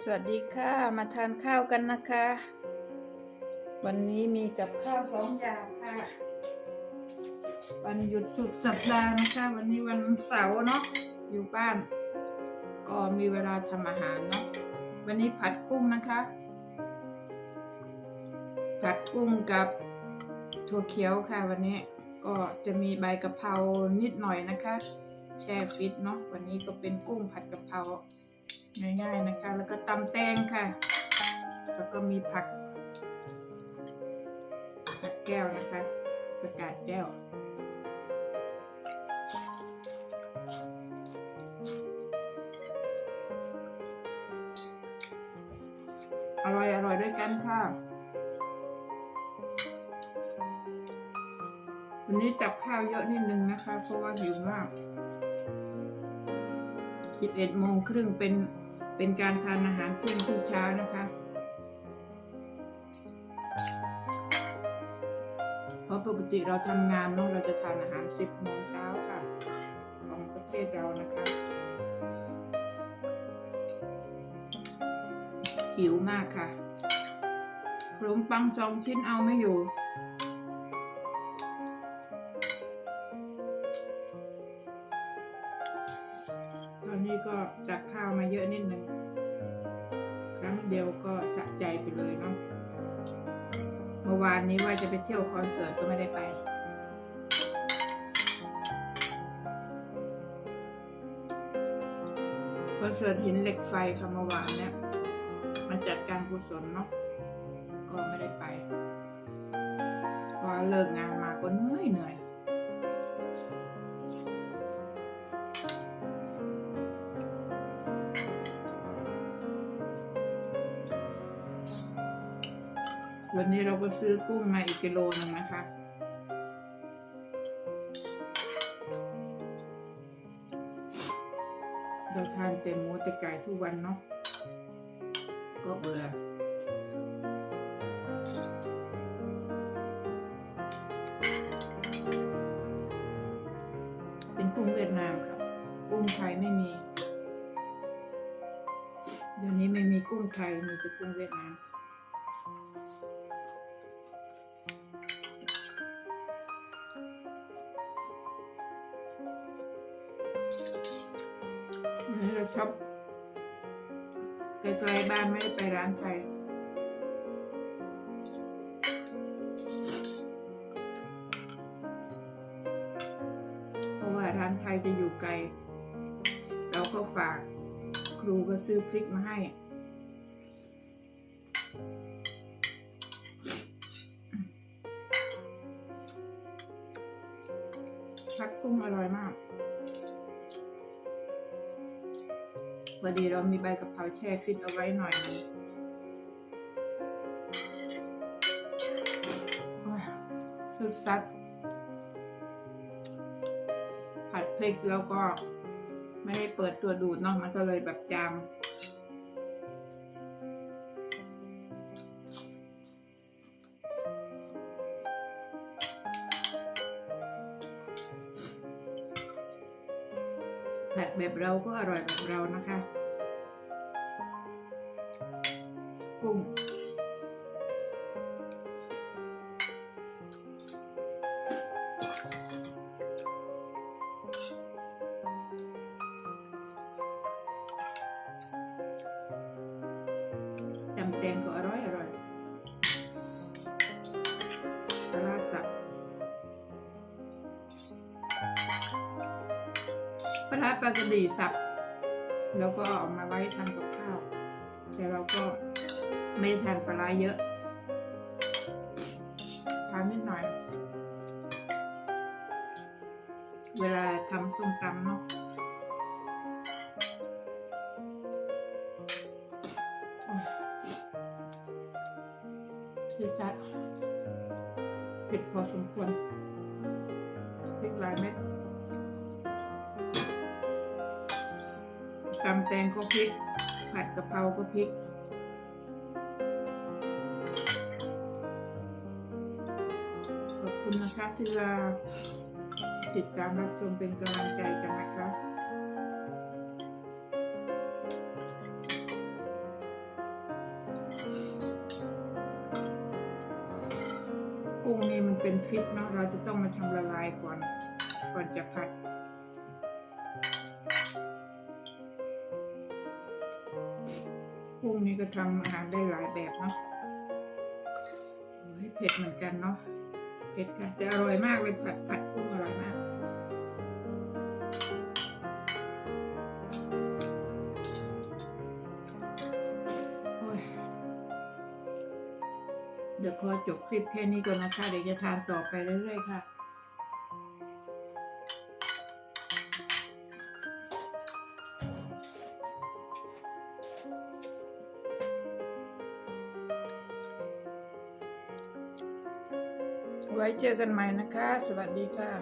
สวัสดีค่ะ มาทานข้าวกันนะคะ วันนี้มีกับข้าวสองอย่างค่ะ วันหยุดสุดสัปดาห์นะคะ วันนี้วันเสาร์เนาะอยู่บ้าน ก็มีเวลาทำอาหารเนาะวันนี้ผัดกุ้งนะคะ ผัดกุ้งกับถั่วเขียวค่ะ วันนี้ก็จะมีใบกะเพรานิดหน่อยนะคะ แช่ฟิตเนาะวันนี้ก็เป็นกุ้งผัดกะเพรา ง่ายๆนะคะ แล้วก็ตำแตงค่ะ แล้วก็มีผักผักแก้วนะคะประกาศแก้วอร่อยอร่อยด้วยกันค่ะ วันนี้จับข้าวเยอะนิดนึงนะคะ เพราะว่าหิวมาก 11โมงครึ่งเป็น เป็นการทานอาหารเที่ยงที่เช้านะคะเพราะปกติเราทำงานเนาะเราจะทานอาหาร10โมงเช้าค่ะ ของประเทศเรานะคะหิวมากค่ะขนมปังสองชิ้นเอาไม่อยู่ อนนี้ก็จัดข้าวมาเยอะนิดนึง ครั้งเดียวก็สะใจไปเลยเนาะเมื่อวานนี้ว่าจะไปเที่ยวคอนเสิร์ตก็ไม่ได้ไป คอนเสิร์ตหินเหล็กไฟค่ะเมื่อวานเนี่ยมาจัดการกุศลเนาะก็ไม่ได้ไปพราะว่าเลิกงานมาก็เหนื่อยเหนื่อย วันนี้เราก็ซื้อกุ้งมาอีกกิโลนึงนะคะ เราทานแต่หมูแต่ไก่ทุกวันเนาะ ก็เบื่อเป็นกุ้งเวียดนามครับกุ้งไทยไม่มี เดี๋ยวนี้ไม่มีกุ้งไทย มีแต่กุ้งเวียดนาม ช็อปไกลๆบ้านไม่ได้ไปร้านไทยเพราะว่าร้านไทยจะอยู่ไกล เราก็ฝากครูก็ซื้อพริกมาให้ผัดกุ้งอร่อยมาก พอดีเรามีใบกะเพราแช่ฟิตเอาไว้หน่อยนึงสุดซัดผัดพริกแล้วก็ไม่ได้เปิดตัวดูดเนาะมันก็เลยแบบจาม ผัดแบบเราก็อร่อยแบบเรานะคะ กุ้งจำแตงก็อ ปลาร้าปลากระดีสับ แล้วก็เอามาไว้ทำกับข้าว แต่เราก็ไม่ได้ทานปลาร้าเยอะทานนิดหน่อย เวลาทำส้มตำเนาะซีซัดเผ็ดพอสมควรพริกหลายเม็ด ตำแตงก็พริก ผัดกะเพราก็พริก ขอบคุณนะคะที่ลาติดตามรับชมเป็นกำลังใจกันนะคะกุ้งนี่มันเป็นฟิตเนาะเราจะต้องมาทำละลายก่อน ก่อนจะผัด กุ้งนี่ก็ทำอาหารได้หลายแบบเนาะเผ็ดเหมือนกันเนาะ เผ็ดค่ะแต่อร่อยมากเลยผัดผัดกุ้งอร่อยมากเดี๋ยวขอจบคลิปแค่นี้ก่อนนะคะ เดี๋ยวจะทานต่อไปเรื่อยๆค่ะ ว้เจอกันใหม่นะคะ สวัสดีค่ะ